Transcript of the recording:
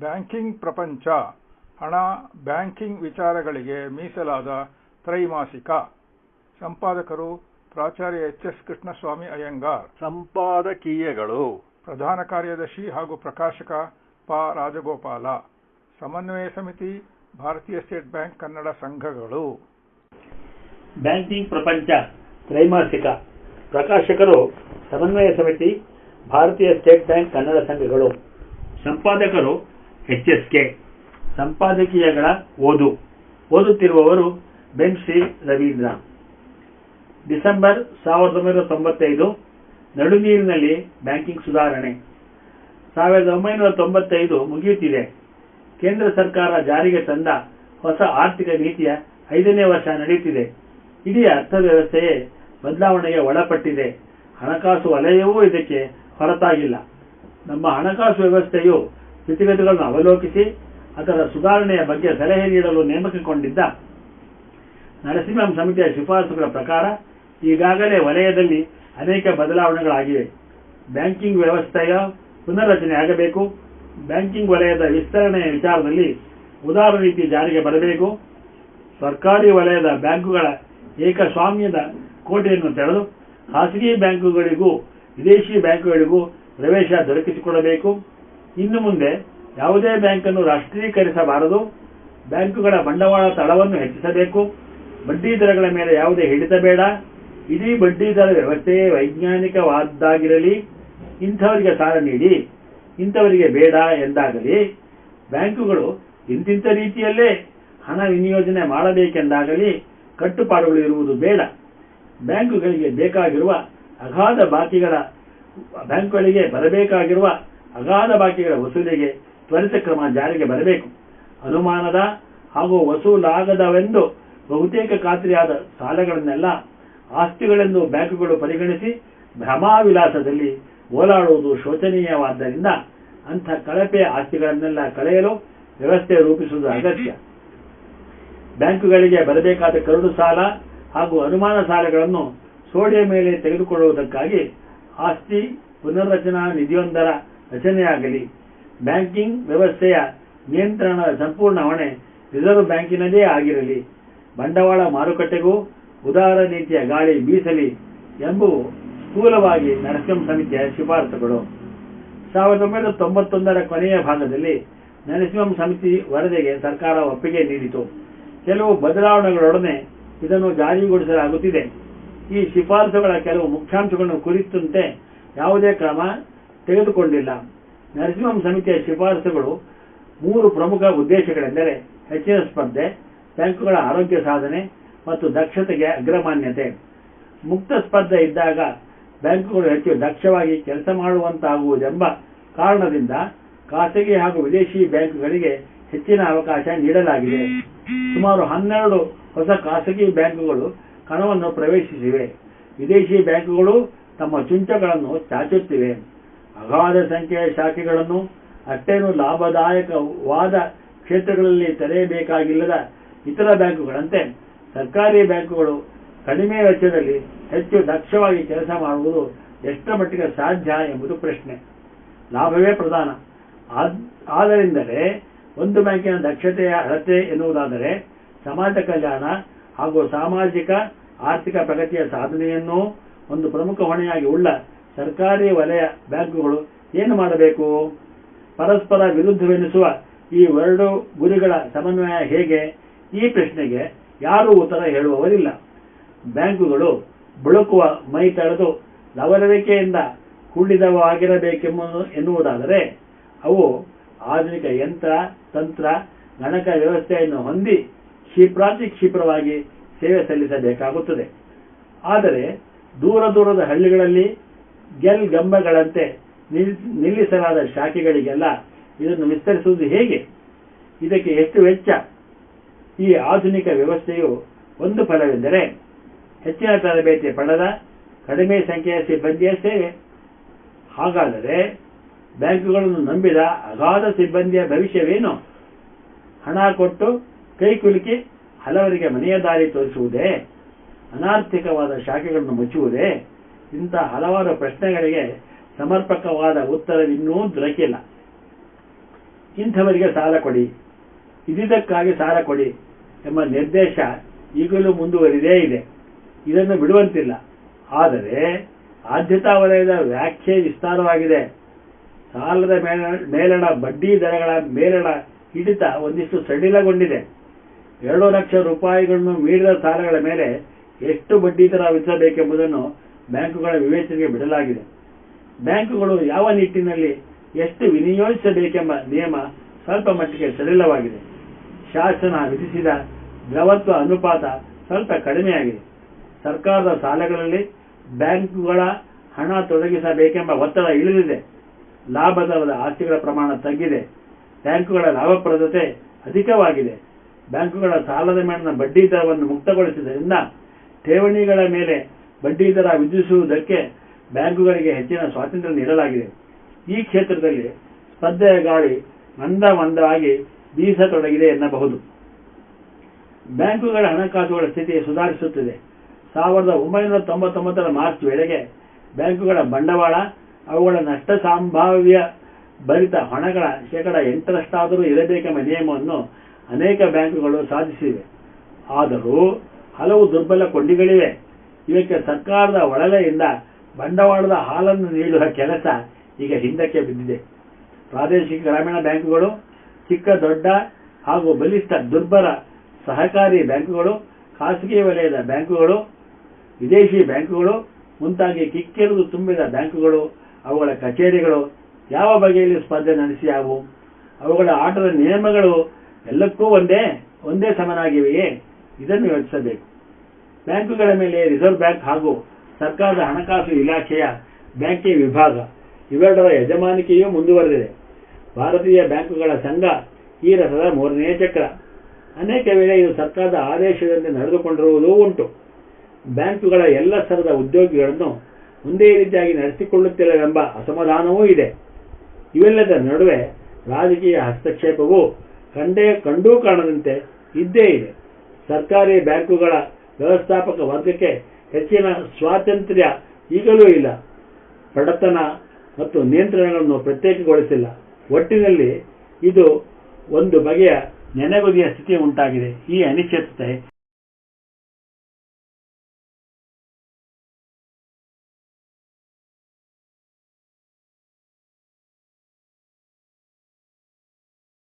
Banking ಪ್ರಪಂಚ. ಹಣ banking ವಿಚಾರಗಳಿಗೆ ಮೀಸಲಾದ ತ್ರೈಮಾಸಿಕ. ಸಂಪಾದಕರು ಪ್ರಾಚಾರ್ಯ ಎಚ್ ಎಸ್ ಕೃಷ್ಣಸ್ವಾಮಿ ಅಯ್ಯಂಗಾರ್. ಸಂಪಾದಕೀಯಗಳು. ಪ್ರಧಾನ ಕಾರ್ಯದರ್ಶಿ ಹಾಗೂ ಪ್ರಕಾಶಕ ಪ ರಾಜಗೋಪಾಲ. ಸಮನ್ವಯ ಸಮಿತಿ ಭಾರತೀಯ ಸ್ಟೇಟ್ ಬ್ಯಾಂಕ್ ಕನ್ನಡ ಸಂಘಗಳು. ಬ್ಯಾಂಕಿಂಗ್ ಪ್ರಪಂಚ ತ್ರೈಮಾಸಿಕ. ಪ್ರಕಾಶಕರು ಸಮನ್ವಯ ಸಮಿತಿ ಭಾರತೀಯ ಸ್ಟೇಟ್ ಬ್ಯಾಂಕ್ ಕನ್ನಡ ಸಂಘಗಳು. ಸಂಪಾದಕರು ಎಚ್ ಎಸ್ ಕೆ ಸಂಪಾದಕೀಯಗಳ ಓದು. ಓದುತ್ತಿರುವವರು ಬೆಂಸಿ ರವೀಂದ್ರ. ಡಿಸೆಂಬರ್ ಸಾವಿರದ ಒಂಬೈನೂರ ತೊಂಬತ್ತೈದು, ನಡುನೀರಿನಲ್ಲಿ ಬ್ಯಾಂಕಿಂಗ್ ಸುಧಾರಣೆ. ಸಾವಿರದ ಒಂಬೈನೂರ ತೊಂಬತ್ತೈದು ಮುಗಿಯುತ್ತಿದೆ. ಕೇಂದ್ರ ಸರ್ಕಾರ ಜಾರಿಗೆ ತಂದ ಹೊಸ ಆರ್ಥಿಕ ನೀತಿಯ ಐದನೇ ವರ್ಷ ನಡೆಯುತ್ತಿದೆ. ಇಡೀ ಅರ್ಥವ್ಯವಸ್ಥೆಯೇ ಬದಲಾವಣೆಗೆ ಒಳಪಟ್ಟಿದೆ. ಹಣಕಾಸು ವಲಯವೂ ಇದಕ್ಕೆ ಹೊರತಾಗಿಲ್ಲ. ನಮ್ಮ ಹಣಕಾಸು ವ್ಯವಸ್ಥೆಯು ಸ್ಥಿತಿಗತಿಗಳನ್ನು ಅವಲೋಕಿಸಿ, ಅದರ ಸುಧಾರಣೆಯ ಬಗ್ಗೆ ಸಲಹೆ ನೀಡಲು ನೇಮಕಗೊಂಡಿದ್ದ ನರಸಿಂಹಂ ಸಮಿತಿಯ ಶಿಫಾರಸುಗಳ ಪ್ರಕಾರ ಈಗಾಗಲೇ ವಲಯದಲ್ಲಿ ಅನೇಕ ಬದಲಾವಣೆಗಳಾಗಿವೆ. ಬ್ಯಾಂಕಿಂಗ್ ವ್ಯವಸ್ಥೆಯ ಪುನರ್ರಚನೆ ಆಗಬೇಕು. ಬ್ಯಾಂಕಿಂಗ್ ವಲಯದ ವಿಸ್ತರಣೆಯ ವಿಚಾರದಲ್ಲಿ ಉದಾರ ನೀತಿ ಜಾರಿಗೆ ಬರಬೇಕು. ಸರ್ಕಾರಿ ವಲಯದ ಬ್ಯಾಂಕುಗಳ ಏಕಸ್ವಾಮ್ಯದ ಕೋಟೆಯನ್ನು ತೆರೆದು ಖಾಸಗಿ ಬ್ಯಾಂಕುಗಳಿಗೂ ವಿದೇಶಿ ಬ್ಯಾಂಕುಗಳಿಗೂ ಪ್ರವೇಶ ದೊರಕಿಸಿಕೊಡಬೇಕು. ಇನ್ನು ಮುಂದೆ ಯಾವುದೇ ಬ್ಯಾಂಕನ್ನು ರಾಷ್ಟ್ರೀಕರಿಸಬಾರದು. ಬ್ಯಾಂಕುಗಳ ಬಂಡವಾಳ ತಳವನ್ನು ಹೆಚ್ಚಿಸಬೇಕು. ಬಡ್ಡಿ ದರಗಳ ಮೇಲೆ ಯಾವುದೇ ಹಿಡಿತ ಬೇಡ. ಇಡೀ ಬಡ್ಡಿ ದರ ವ್ಯವಸ್ಥೆಯೇ ವೈಜ್ಞಾನಿಕವಾದ್ದಾಗಿರಲಿ. ಇಂಥವರಿಗೆ ಸಾಲ ನೀಡಿ. ಇಂಥವರಿಗೆ ಬೇಡ ಎಂದಾಗಲಿ ಬ್ಯಾಂಕುಗಳು ಇಂತಿಂಥ ರೀತಿಯಲ್ಲೇ ಹಣ ವಿನಿಯೋಜನೆ ಮಾಡಬೇಕೆಂದಾಗಲಿ ಕಟ್ಟುಪಾಡುಗಳು ಇರುವುದು ಬೇಡ. ಬ್ಯಾಂಕುಗಳಿಗೆ ಬೇಕಾಗಿರುವ ಅಗಾಧ ಬಾಕಿಗಳ ಬ್ಯಾಂಕುಗಳಿಗೆ ಬರಬೇಕಾಗಿರುವ ಅಗಾಧ ಬಾಕಿಗಳ ವಸೂಲಿಗೆ ತ್ವರಿತ ಕ್ರಮ ಜಾರಿಗೆ ಬರಬೇಕು. ಅನುಮಾನದ ಹಾಗೂ ವಸೂಲಾಗದವೆಂದು ಬಹುತೇಕ ಖಾತ್ರಿಯಾದ ಸಾಲಗಳನ್ನೆಲ್ಲ ಆಸ್ತಿಗಳೆಂದು ಬ್ಯಾಂಕುಗಳು ಪರಿಗಣಿಸಿ ಭ್ರಮಾವಿಲಾಸದಲ್ಲಿ ಓಲಾಡುವುದು ಶೋಚನೀಯವಾದ್ದರಿಂದ ಅಂಥ ಕಳಪೆ ಆಸ್ತಿಗಳನ್ನೆಲ್ಲ ಕಳೆಯಲು ವ್ಯವಸ್ಥೆ ರೂಪಿಸುವುದು ಅಗತ್ಯ. ಬ್ಯಾಂಕುಗಳಿಗೆ ಬರಬೇಕಾದ ಕರಡು ಸಾಲ ಹಾಗೂ ಅನುಮಾನ ಸಾಲಗಳನ್ನು ಸೋಡಿಯ ಮೇಲೆ ತೆಗೆದುಕೊಳ್ಳುವುದಕ್ಕಾಗಿ ಆಸ್ತಿ ಪುನರ್ರಚನಾ ನಿಧಿಯೊಂದರ ರಚನೆಯಾಗಲಿ. ಬ್ಯಾಂಕಿಂಗ್ ವ್ಯವಸ್ಥೆಯ ನಿಯಂತ್ರಣದ ಸಂಪೂರ್ಣ ಹೊಣೆ ರಿಸರ್ವ್ ಬ್ಯಾಂಕಿನದೇ ಆಗಿರಲಿ. ಬಂಡವಾಳ ಮಾರುಕಟ್ಟೆಗೂ ಉದಾರ ನೀತಿಯ ಗಾಳಿ ಬೀಸಲಿ ಎಂಬುವು ಸ್ಥೂಲವಾಗಿ ನರಸಿಂಹ ಸಮಿತಿಯ ಶಿಫಾರಸುಗಳು. ಸಾವಿರದ ಒಂಬೈನೂರ ತೊಂಬತ್ತೊಂದರ ಕೊನೆಯ ಭಾಗದಲ್ಲಿ ನರಸಿಂಹಂ ಸಮಿತಿ ವರದಿಗೆ ಸರ್ಕಾರ ಒಪ್ಪಿಗೆ ನೀಡಿತು. ಕೆಲವು ಬದಲಾವಣೆಗಳೊಡನೆ ಇದನ್ನು ಜಾರಿಗೊಳಿಸಲಾಗುತ್ತಿದೆ. ಈ ಶಿಫಾರಸುಗಳ ಕೆಲವು ಮುಖ್ಯಾಂಶಗಳನ್ನು ಕುರಿತಂತೆ ಯಾವುದೇ ಕ್ರಮ ತೆಗೆದುಕೊಂಡಿಲ್ಲ ನರಸಿಂಹಂ ಸಮಿತಿಯ ಶಿಫಾರಸುಗಳು ಮೂರು ಪ್ರಮುಖ ಉದ್ದೇಶಗಳೆಂದರೆ ಹೆಚ್ಚಿನ ಸ್ಪರ್ಧೆ, ಬ್ಯಾಂಕುಗಳ ಆರೋಗ್ಯ ಸಾಧನೆ ಮತ್ತು ದಕ್ಷತೆಗೆ ಅಗ್ರಮಾನ್ಯತೆ. ಮುಕ್ತ ಸ್ಪರ್ಧೆ ಇದ್ದಾಗ ಬ್ಯಾಂಕುಗಳು ಹೆಚ್ಚು ದಕ್ಷವಾಗಿ ಕೆಲಸ ಮಾಡುವಂತಾಗುವುದೆಂಬ ಕಾರಣದಿಂದ ಖಾಸಗಿ ಹಾಗೂ ವಿದೇಶಿ ಬ್ಯಾಂಕುಗಳಿಗೆ ಹೆಚ್ಚಿನ ಅವಕಾಶ ನೀಡಲಾಗಿದೆ. ಸುಮಾರು ಹನ್ನೆರಡು ಹೊಸ ಖಾಸಗಿ ಬ್ಯಾಂಕುಗಳು ಕಣವನ್ನು ಪ್ರವೇಶಿಸಿವೆ. ವಿದೇಶಿ ಬ್ಯಾಂಕುಗಳು ತಮ್ಮ ಚುಂಚಗಳನ್ನು ಚಾಚುತ್ತಿವೆ. ಅಗಾಧ ಸಂಖ್ಯೆಯ ಶಾಖೆಗಳನ್ನು ಅಷ್ಟೇನು ಲಾಭದಾಯಕವಾದ ಕ್ಷೇತ್ರಗಳಲ್ಲಿ ತೆರೆಯಬೇಕಾಗಿಲ್ಲದ ಇತರ ಬ್ಯಾಂಕುಗಳಂತೆ ಸರ್ಕಾರಿ ಬ್ಯಾಂಕುಗಳು ಕಡಿಮೆ ವೆಚ್ಚದಲ್ಲಿ ಹೆಚ್ಚು ದಕ್ಷವಾಗಿ ಕೆಲಸ ಮಾಡುವುದು ಎಷ್ಟರ ಮಟ್ಟಿಗೆ ಸಾಧ್ಯ ಎಂಬುದು ಪ್ರಶ್ನೆ. ಲಾಭವೇ ಪ್ರಧಾನ. ಆದ್ದರಿಂದಲೇ ಒಂದು ಬ್ಯಾಂಕಿನ ದಕ್ಷತೆಯ ಅಳತೆ ಎನ್ನುವುದಾದರೆ ಸಮಾಜ ಕಲ್ಯಾಣ ಹಾಗೂ ಸಾಮಾಜಿಕ, ಆರ್ಥಿಕ ಪ್ರಗತಿಯ ಸಾಧನೆಯನ್ನು ಒಂದು ಪ್ರಮುಖ ಹೊಣೆಯಾಗಿ ಉಳ್ಳ ಸರ್ಕಾರಿ ವಲಯ ಬ್ಯಾಂಕುಗಳು ಏನು ಮಾಡಬೇಕು? ಪರಸ್ಪರ ವಿರುದ್ಧವೆನಿಸುವ ಈ ಎರಡು ಗುರಿಗಳ ಸಮನ್ವಯ ಹೇಗೆ? ಈ ಪ್ರಶ್ನೆಗೆ ಯಾರೂ ಉತ್ತರ ಹೇಳುವವರಿಲ್ಲ. ಬ್ಯಾಂಕುಗಳು ಬುಳುಕುವ ಮೈ ತಡೆದು ಲವಲವಿಕೆಯಿಂದ ಕೂಡಿದವಾಗಿರಬೇಕೆಂಬುದು ಎನ್ನುವುದಾದರೆ ಅವು ಆಧುನಿಕ ಯಂತ್ರ, ತಂತ್ರ, ಗಣಕ ವ್ಯವಸ್ಥೆಯನ್ನು ಹೊಂದಿ ಕ್ಷಿಪ್ರಾತಿ ಕ್ಷಿಪ್ರವಾಗಿ ಸೇವೆ ಸಲ್ಲಿಸಬೇಕಾಗುತ್ತದೆ. ಆದರೆ ದೂರ ದೂರದ ಹಳ್ಳಿಗಳಲ್ಲಿ ಗೆಲ್ ಗಂಬಗಳಂತೆ ನಿಲ್ಲಿಸಲಾದ ಶಾಖೆಗಳಿಗೆಲ್ಲ ಇದನ್ನು ವಿಸ್ತರಿಸುವುದು ಹೇಗೆ? ಇದಕ್ಕೆ ಎಷ್ಟು ವೆಚ್ಚ? ಈ ಆಧುನಿಕ ವ್ಯವಸ್ಥೆಯು ಒಂದು ಫಲವೆಂದರೆ ಹೆಚ್ಚಿನ ತರಬೇತಿ ಪಡೆದ ಕಡಿಮೆ ಸಂಖ್ಯೆಯ ಸಿಬ್ಬಂದಿಯ ಸೇವೆ. ಹಾಗಾದರೆ ಬ್ಯಾಂಕುಗಳನ್ನು ನಂಬಿದ ಅಗಾಧ ಸಿಬ್ಬಂದಿಯ ಭವಿಷ್ಯವೇನು? ಹಣ ಕೊಟ್ಟು ಕೈಕುಲುಕಿ ಹಲವರಿಗೆ ಮನೆಯ ದಾರಿ ತೋರಿಸುವುದೇ? ಅನಾರ್ಥಿಕವಾದ ಶಾಖೆಗಳನ್ನು ಮುಚ್ಚುವುದೇ? ಇಂಥ ಹಲವಾರು ಪ್ರಶ್ನೆಗಳಿಗೆ ಸಮರ್ಪಕವಾದ ಉತ್ತರವಿನ್ನೂ ದೊರಕಿಲ್ಲ. ಇಂಥವರಿಗೆ ಸಾಲ ಕೊಡಿ. ಇದಿದ್ದಕ್ಕಾಗಿ ಸಾಲ ಕೊಡಿ ಎಂಬ ನಿರ್ದೇಶ ಈಗಲೂ ಮುಂದುವರಿದೇ ಇದೆ. ಇದನ್ನು ಬಿಡುವಂತಿಲ್ಲ. ಆದರೆ ಆದ್ಯತಾ ವಲಯದ ವ್ಯಾಖ್ಯೆ ವಿಸ್ತಾರವಾಗಿದೆ. ಸಾಲದ ಮೇಲ, ಮೇಲಣ, ಬಡ್ಡಿ ದರಗಳ ಮೇಲಣ ಹಿಡಿತ ಒಂದಿಷ್ಟು ಸಡಿಲಗೊಂಡಿದೆ. ಎರಡು ಲಕ್ಷ ರೂಪಾಯಿಗಳನ್ನು ಮೀರಿದ ಸಾಲಗಳ ಮೇಲೆ ಎಷ್ಟು ಬಡ್ಡಿ ದರ ವಿಧಿಸಬೇಕೆಂಬುದನ್ನು ಬ್ಯಾಂಕುಗಳ ವಿವೇಚನೆಗೆ ಬಿಡಲಾಗಿದೆ. ಬ್ಯಾಂಕುಗಳು ಯಾವ ನಿಟ್ಟಿನಲ್ಲಿ ಎಷ್ಟು ವಿನಿಯೋಗಿಸಬೇಕೆಂಬ ನಿಯಮ ಸ್ವಲ್ಪ ಮಟ್ಟಿಗೆ ಸಡಿಲವಾಗಿದೆ. ಶಾಸನ ವಿಧಿಸಿದ ದ್ರವತ್ವ ಅನುಪಾತ ಸ್ವಲ್ಪ ಕಡಿಮೆಯಾಗಿದೆ. ಸರ್ಕಾರದ ಸಾಲಗಳಲ್ಲಿ ಬ್ಯಾಂಕುಗಳ ಹಣ ತೊಡಗಿಸಬೇಕೆಂಬ ಒತ್ತಡ ಇಳಿದಿದೆ. ಲಾಭದರದ ಆಸ್ತಿಗಳ ಪ್ರಮಾಣ ತಗ್ಗಿದೆ. ಬ್ಯಾಂಕುಗಳ ಲಾಭಪ್ರದತೆ ಅಧಿಕವಾಗಿದೆ. ಬ್ಯಾಂಕುಗಳ ಸಾಲದ ಮೇಲಿನ ಬಡ್ಡಿ ದರವನ್ನು ಮುಕ್ತಗೊಳಿಸಿದ್ದರಿಂದ ಠೇವಣಿಗಳ ಮೇಲೆ ಬಡ್ಡಿ ದರ ವಿಧಿಸುವುದಕ್ಕೆ ಬ್ಯಾಂಕುಗಳಿಗೆ ಹೆಚ್ಚಿನ ಸ್ವಾತಂತ್ರ್ಯ ನೀಡಲಾಗಿದೆ. ಈ ಕ್ಷೇತ್ರದಲ್ಲಿ ಸ್ಪರ್ಧೆಯ ಗಾಳಿ ಮಂದ ಮಂದವಾಗಿ ಬೀಸತೊಡಗಿದೆ ಎನ್ನಬಹುದು. ಬ್ಯಾಂಕುಗಳ ಹಣಕಾಸುಗಳ ಸ್ಥಿತಿ ಸುಧಾರಿಸುತ್ತಿದೆ. ಸಾವಿರದ ಒಂಬೈನೂರ ತೊಂಬತ್ತೊಂಬತ್ತರ ಮಾರ್ಚ್ ವೇಳೆಗೆ ಬ್ಯಾಂಕುಗಳ ಬಂಡವಾಳ, ಅವುಗಳ ನಷ್ಟ ಸಂಭಾವ್ಯ ಭರಿತ ಹಣಗಳ ಶೇಕಡ ಎಂಟರಷ್ಟಾದರೂ ಇರಬೇಕೆಂಬ ನಿಯಮವನ್ನು ಅನೇಕ ಬ್ಯಾಂಕುಗಳು ಸಾಧಿಸಿವೆ. ಆದರೂ ಹಲವು ದುರ್ಬಲ ಕೊಂಡಿಗಳಿವೆ. ಇವಕ್ಕೆ ಸರ್ಕಾರದ ಒಳಲೆಯಿಂದ ಬಂಡವಾಳದ ಹಾಲನ್ನು ನೀಡುವ ಕೆಲಸ ಈಗ ಹಿಂದಕ್ಕೆ ಬಿದ್ದಿದೆ. ಪ್ರಾದೇಶಿಕ ಗ್ರಾಮೀಣ ಬ್ಯಾಂಕುಗಳು, ಚಿಕ್ಕ, ದೊಡ್ಡ ಹಾಗೂ ಬಲಿಷ್ಠ, ದುರ್ಬಲ ಸಹಕಾರಿ ಬ್ಯಾಂಕುಗಳು, ಖಾಸಗಿ ವಲಯದ ಬ್ಯಾಂಕುಗಳು, ವಿದೇಶಿ ಬ್ಯಾಂಕುಗಳು, ಮುಂತಾಗಿ ಕಿಕ್ಕಿರಿದು ತುಂಬಿದ ಬ್ಯಾಂಕುಗಳು, ಅವುಗಳ ಕಚೇರಿಗಳು ಯಾವ ಬಗೆಯಲ್ಲಿ ಸ್ಪರ್ಧೆ ನಡೆಸಿಯಾವು ಅವುಗಳ ಆಟದ ನಿಯಮಗಳು ಎಲ್ಲಕ್ಕೂ ಒಂದೇ ಒಂದೇ ಸಮನಾಗಿವೆಯೇ? ಇದನ್ನು ಯೋಚಿಸಬೇಕು. ಬ್ಯಾಂಕುಗಳ ಮೇಲೆ ರಿಸರ್ವ್ ಬ್ಯಾಂಕ್ ಹಾಗೂ ಸರ್ಕಾರದ ಹಣಕಾಸು ಇಲಾಖೆಯ ಬ್ಯಾಂಕಿಂಗ್ ವಿಭಾಗ ಇವೆರಡರ ಯಜಮಾನಿಕೆಯೂ ಮುಂದುವರೆದಿದೆ. ಭಾರತೀಯ ಬ್ಯಾಂಕುಗಳ ಸಂಘ ಈ ರಥದ ಮೂರನೇ ಚಕ್ರ. ಅನೇಕ ವೇಳೆ ಇದು ಸರ್ಕಾರದ ಆದೇಶದಂತೆ ನಡೆದುಕೊಂಡಿರುವುದೂ ಉಂಟು. ಬ್ಯಾಂಕುಗಳ ಎಲ್ಲ ಸ್ತರದ ಉದ್ಯೋಗಿಗಳನ್ನು ಒಂದೇ ರೀತಿಯಾಗಿ ನಡೆಸಿಕೊಳ್ಳುತ್ತಿಲ್ಲವೆಂಬ ಅಸಮಾಧಾನವೂ ಇದೆ. ಇವೆಲ್ಲದ ನಡುವೆ ರಾಜಕೀಯ ಹಸ್ತಕ್ಷೇಪವು ಕಂಡೇ ಕಂಡೂ ಕಾಣದಂತೆ ಇದ್ದೇ ಇದೆ. ಸರ್ಕಾರಿ ಬ್ಯಾಂಕುಗಳ ವ್ಯವಸ್ಥಾಪಕ ವರ್ಗಕ್ಕೆ ಹೆಚ್ಚಿನ ಸ್ವಾತಂತ್ರ್ಯ ಈಗಲೂ ಇಲ್ಲ. ಬಡತನ ಮತ್ತು ನಿಯಂತ್ರಣಗಳನ್ನು ಪ್ರತ್ಯೇಕಗೊಳಿಸಿಲ್ಲ. ಒಟ್ಟಿನಲ್ಲಿ ಇದು ಒಂದು ಬಗೆಯ ನೆನೆಗುದಿಯ ಸ್ಥಿತಿ ಉಂಟಾಗಿದೆ. ಈ ಅನಿಶ್ಚಿತತೆ